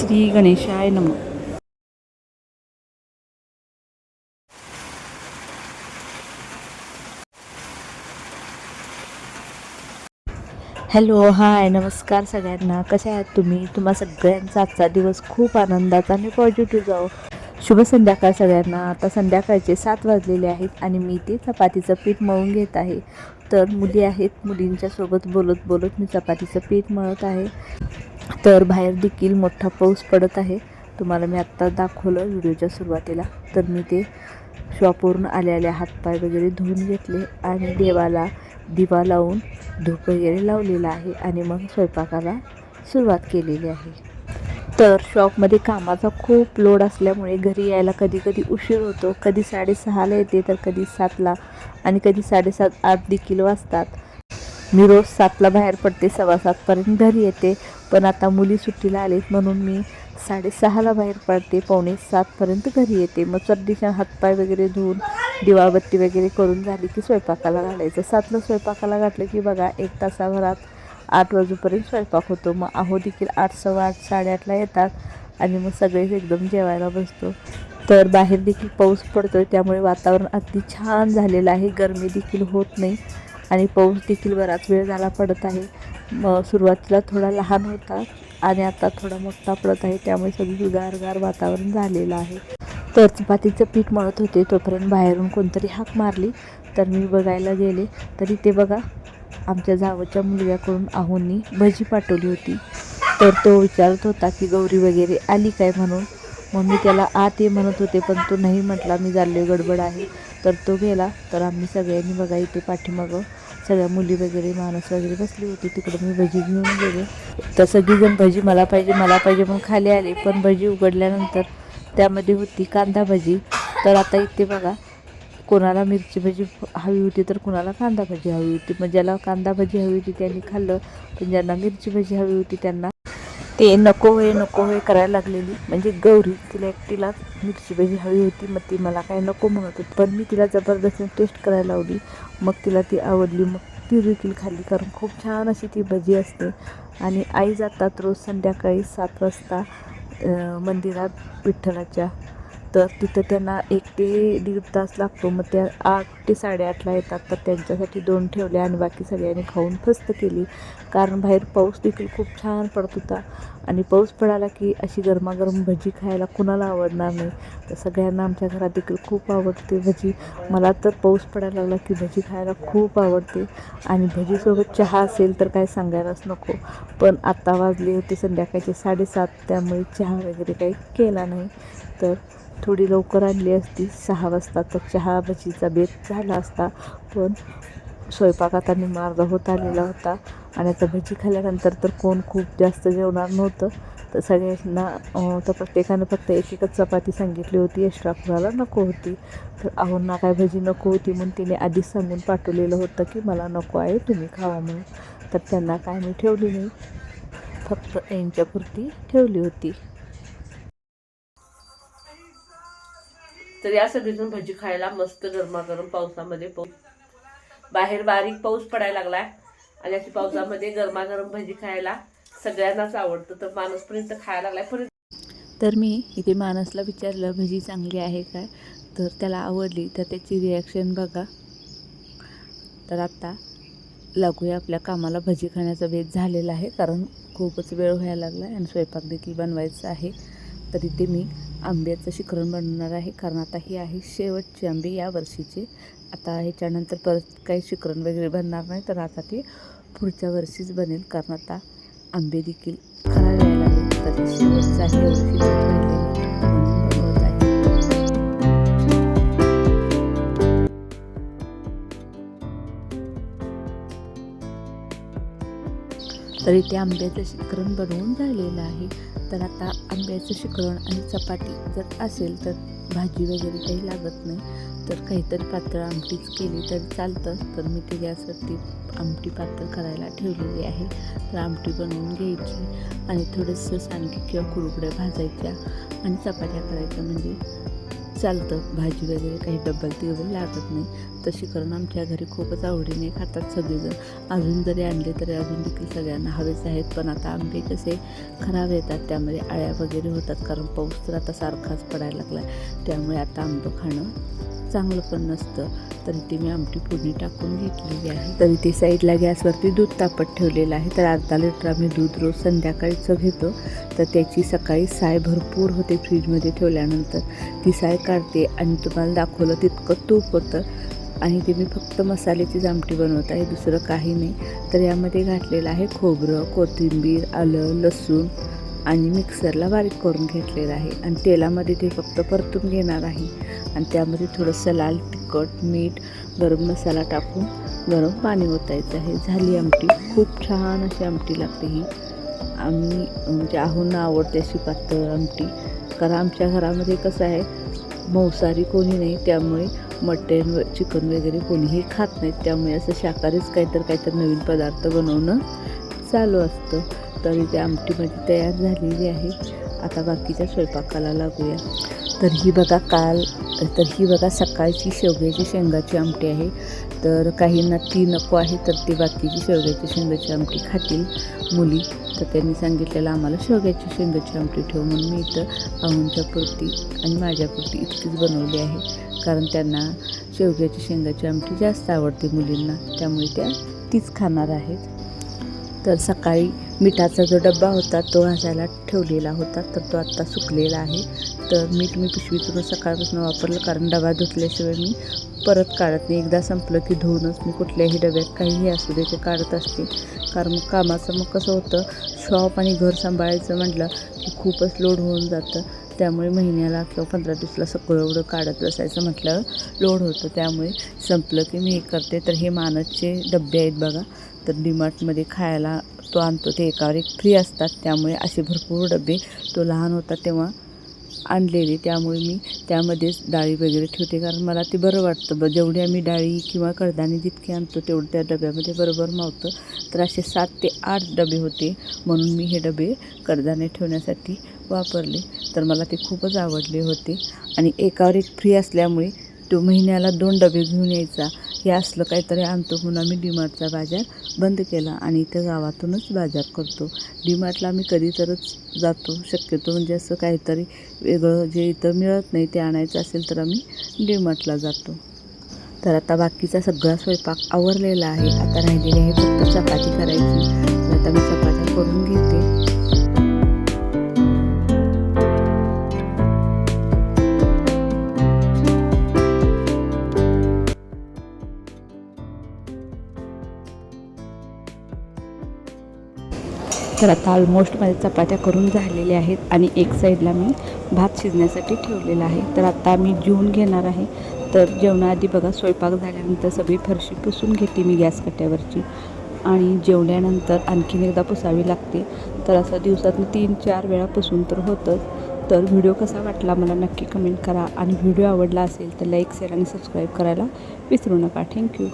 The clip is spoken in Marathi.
श्री गणेशाय नम. हॅलो हाय नमस्कार सगळ्यांना. कसे आहात तुम्ही? तुम्हा सगळ्यांचा आजचा दिवस खूप आनंदाचा आणि पॉझिटिव्ह जाओ शुभ संध्याकाळ सगळ्यांना. आता संध्याकाळचे सात वाजलेले आहेत आणि मी ते चपातीचं पीठ मळून घेत आहे. तर मुली आहेत मुलींच्यासोबत बोलत बोलत मी चपातीचं पीठ मळत आहे. तर बाहेर देखील मोठा पाऊस पडत आहे. तुम्हाला मी आत्ता दाखवलं व्हिडिओच्या सुरुवातीला. तर मी ते शॉपवरून आले आले हातपाय वगैरे धुवून घेतले आणि देवाला दिवा लावून धूप वगैरे लावलेला आहे आणि मग स्वयंपाकाला सुरुवात केलेली आहे. तर शॉपमध्ये कामाचा खूप लोड असल्यामुळे घरी यायला कधी कधी उशीर होतो. कधी साडेसहाला येते तर कधी सातला आणि कधी साडेसात आठ देखील वाजतात. मी रोज सातला बाहेर पडते सव्वा सातपर्यंत घरी येते. पण आता मुली सुट्टीला आलेत म्हणून मी साडेसहाला बाहेर पडते पावणे सातपर्यंत घरी येते. मग सर्दीच्या हातपाय वगैरे धुवून दिवाबत्ती वगैरे करून झाली की स्वयंपाकाला घालायचं. सातला स्वयंपाकाला घातलं की बघा एक तासाभरात आठ वाजूपर्यंत स्वयंपाक होतो. मग आहो देखील आठ सव्वा आठ साडेआठला येतात आणि मग सगळेच एकदम जेवायला बसतो. तर बाहेर देखील पाऊस पडतो त्यामुळे वातावरण अगदी छान झालेलं आहे. गरमी देखील होत नाही. आणि पाऊस देखील बराच वेळ झाला पडत आहे. मग सुरुवातीला थोडा लहान होता आणि आता थोडा मोठा पडत आहे. त्यामुळे सगळी गारगार वातावरण झालेलं आहे. तर चपातीचं पीठ मळत होते. तोपर्यंत बाहेरून कोणतरी हाक मारली. तर मी बघायला गेले. तरी ते बघा आमच्या जावच्या मुलग्याकडून आहोंनी भजी पाठवली होती. तर तो विचारत होता की गौरी वगैरे आली काय म्हणून? मग मी त्याला आत ये म्हणत होते पण तो नाही म्हटला. मी चालले गडबड आहे. तर तो गेला. तर आम्ही सगळ्यांनी बघा इथे पाठीमागं सगळ्या मुली वगैरे माणूस वगैरे बसली होती. तिकडं मी भजी घेऊन गेले. तर सगळीजण भजी मला पाहिजे मला पाहिजे म्हणून खाली आले. पण भजी उघडल्यानंतर त्यामध्ये होती कांदा भजी. तर आता इथे बघा कोणाला मिरची भजी हवी होती तर कोणाला कांदा भजी हवी होती. मग ज्याला कांदा भजी हवी होती त्यांनी खाल्लं. पण ज्यांना मिरची भजी हवी होती त्यांना ते नको होय नको होय करायला लागलेली. म्हणजे गौरी तिला एकटीला मिरची भजी हवी होती मग ती मला काय नको म्हणत होती. पण मी तिला जबरदस्ती टेस्ट करायला लावली. मग तिला ती आवडली. मग ती देखील खाल्ली. कारण खूप छान अशी ती भजी असते. आणि आई जातात रोज संध्याकाळी सात वाजता मंदिरात विठ्ठलाच्या तर तिथं त्यांना एक ते दीड तास लागतो. मग त्या आठ ते साडेआठला येतात. तर त्यांच्यासाठी दोन ठेवले आणि बाकी सगळ्यांनी खाऊन फस्त केली. कारण बाहेर पाऊस देखील खूप छान पडत होता. आणि पाऊस पडाला की अशी गरमागरम भजी खायला कुणाला आवडणार नाही. तर सगळ्यांना आमच्या घरात देखील खूप आवडते भजी. मला तर पाऊस पडायला लागला की भजी खायला खूप आवडते. आणि भजीसोबत चहा असेल तर काय सांगायलाच नको. पण आत्ता वाजले होते संध्याकाळचे साडेसात. त्यामुळे चहा वगैरे काही केला नाही. तर थोडी लवकर आणली असती. सहा वाजता तर चहा भजीचा बेत झाला असता. पण स्वयंपाक आता निमार्ग होत आलेला होता. आणि आता भजी खाल्ल्यानंतर तर कोण खूप जास्त जेवणार नव्हतं. तर सगळ्यांना तर प्रत्येकानं फक्त एक एकच चपाती सांगितली होती. एक्स्ट्रा कुणाला नको होती. तर अहोंना काय भजी नको होती म्हणून तिने आधीच सांगून पाठवलेलं होतं की मला नको आहे तुम्ही खावा म्हणून. तर त्यांना काय मी ठेवली नाही. फक्त यांच्यापुरती ठेवली होती. तर या सगळीजण भजी खायला मस्त गरमागरम पावसामध्ये पाऊस बाहेर बारीक पाऊस पडायला लागलाय. आणि अशी पावसामध्ये गरमागरम भजी खायला सगळ्यांनाच आवडतं. तर माणूसपर्यंत खायला लागलाय. परत तर मी इथे माणसला विचारलं भजी चांगली आहे काय तर त्याला आवडली. तर त्याची रिॲक्शन बघा. तर आत्ता लागूया आपल्या कामाला. भजी खाण्याचा वेध झालेला आहे कारण खूपच वेळ व्हायला लागला आहे आणि स्वयंपाक देखील बनवायचा आहे. तर इथे मी आंब्याचं शिखरण बनवणार आहे. कारण आता ही आहे शेवटची आंबे या वर्षीचे. आता ह्याच्यानंतर परत काही शिखरण वगैरे बनणार नाही. तर आता ते पुढच्या वर्षीच बनेल. कारण आता आंबे देखील खराब यायला लागले. तर हे वर्षी तर इथे आंब्याचं शिकरण बनवून झालेलं आहे. तर आता आंब्याचं शिकरण आणि चपाती जर असेल तर भाजी वगैरे काही लागत नाही. तर काहीतरी पातळ आमटीच केली तरी चालतं. तर मी ते गॅसवरती आमटी पातळ करायला ठेवलेली आहे. तर आमटी बनवून घ्यायची आणि थोडंसं सांडगी किंवा कुरकुड्या भाजायच्या आणि चपात्या करायच्या. म्हणजे चालतं. भाजी वगैरे काही डब्बल ती वगैरे लागत नाही. तशी करून आमच्या घरी खूपच आवडीने खातात सगळेजण. अजून जरी आणले तरी अजून देखील सगळ्यांना हवेच आहेत. पण आता आंबे कसे खराब येतात. त्यामध्ये आळ्या वगैरे होतात. कारण पाऊस तर आता सारखाच पडायला लागला त्यामुळे आता आंबं खाणं चांगलं पण नसतं. तरी ती मी आमटी फोडणी टाकून घेतलेली आहे. तरी ती साईडला गॅसवरती दूध तापत ठेवलेलं आहे. तर अर्धा लिटर आम्ही दूध रोज संध्याकाळीचं घेतो. तर त्याची सकाळी साय भरपूर होते फ्रीजमध्ये ठेवल्यानंतर. ती साय काढते आणि तुम्हाला दाखवलं तितकं तूप होतं. आणि ते मी फक्त मसाल्याचीच आमटी बनवत आहे. दुसरं काही नाही. तर यामध्ये घातलेलं आहे खोबरं कोथिंबीर आलं लसूण आणि मिक्सरला बारीक करून घेतलेलं आहे. आणि तेलामध्ये ते फक्त परतून घेणार आहे. आणि त्यामध्ये थोडंसं लाल तिखट मीठ गरम मसाला टाकून गरम पाणी ओतायचं आहे. झाली आमटी. खूप छान अशी आमटी लागते ही. आम्ही म्हणजे आहूंना आवडते अशी पातळ आमटी. कारण आमच्या घरामध्ये कसं आहे मांसाहारी कोणी नाही त्यामुळे मटण व चिकन वगैरे कोणीही खात नाहीत. त्यामुळे असं शाकाहारीच काहीतरी काहीतरी नवीन पदार्थ बनवणं चालू असतं. तरी त्या आमटी माझी तयार झालेली आहे. आता बाकीच्या स्वयंपाकाला लागूया. तर ही बघा काल तर ही बघा सकाळची शेवग्याची शेंगाची आमटी आहे. तर काहींना ती नको आहे तर ती बाकीची शेवग्याची शेंगाची आमटी खातील मुली. तर त्यांनी सांगितलेलं आम्हाला शेवग्याची शेंगाची आमटी ठेव म्हणून मी इथं आऊंच्या पुरती आणि माझ्यापुरती इतकीच बनवली आहे. कारण त्यांना शेवग्याची शेंगाची आमटी जास्त आवडते मुलींना. त्यामुळे त्या तीच खाणार आहेत. तर सकाळी मिठाचा जो डब्बा होता तो घासायला ठेवलेला होता तर तो आत्ता सुकलेला आहे. तर मीठ मी पिशवीतून सकाळपासून वापरलं कारण डबा धुतल्याशिवाय मी परत काढत नाही. एकदा संपलं की धुवूनच मी कुठल्याही डब्यात काहीही असू दे ते काढत असते. कारण मग कामाचं मग कसं होतं शॉप आणि घर सांभाळायचं म्हटलं की खूपच लोड होऊन जातं. त्यामुळे महिन्याला किंवा पंधरा दिवसाला सगळं एवढं काढत बसायचं म्हटल्यावर लोड होतं. त्यामुळे संपलं की मी हे करते. तर हे मानसचे डबे आहेत बघा. तर डीमार्टमध्ये खायला तो आणतो. ते एकावर एक फ्री असतात. त्यामुळे असे भरपूर डबे तो लहान होता तेव्हा आणलेले. त्यामुळे मी त्यामध्येच डाळी वगैरे ठेवते. कारण मला ते बरं वाटतं ब जेवढी आम्ही डाळी किंवा कडधाने जितके आणतो तेवढं त्या डब्यामध्ये बरोबर मावतं. तर असे सात ते आठ डबे होते. म्हणून मी हे डबे कडधाने ठेवण्यासाठी वापरले. तर मला ते खूपच आवडले होते. आणि एकावर एक फ्री असल्यामुळे तो महिन्याला दोन डबे घेऊन यायचा. हे असलं काहीतरी आणतो म्हणून आम्ही डीमार्टचा बाजार बंद केला आणि इथं गावातूनच बाजार करतो. डीमार्टला आम्ही कधी तरच जातो. शक्यतो म्हणजे असं काहीतरी वेगळं जे इथं मिळत नाही ते आणायचं असेल तर आम्ही डीमार्टला जातो. तर आता बाकीचा सगळा स्वयंपाक आवरलेला आहे. आता राहिलेली आहे फक्त चपाती करायची. आता मी चपात्या करून घेते. तर आता ऑलमोस्ट माझ्या चपात्या करून झालेल्या आहेत आणि एक साईडला मी भात शिजण्यासाठी ठेवलेला आहे. तर आता मी जेवून घेणार आहे. तर जेवणाआधी बघा स्वयंपाक झाल्यानंतर सगळी फरशी पुसून घेते मी गॅस कट्ट्यावरची आणि जेवल्यानंतर आणखीन एकदा पुसावी लागते. तर असं दिवसातून तीन चार वेळा पुसून तर होतंच. तर व्हिडिओ कसा वाटला मला नक्की कमेंट करा आणि व्हिडिओ आवडला असेल तर लाईक शेअर आणि सबस्क्राईब करायला विसरू नका. थँक्यू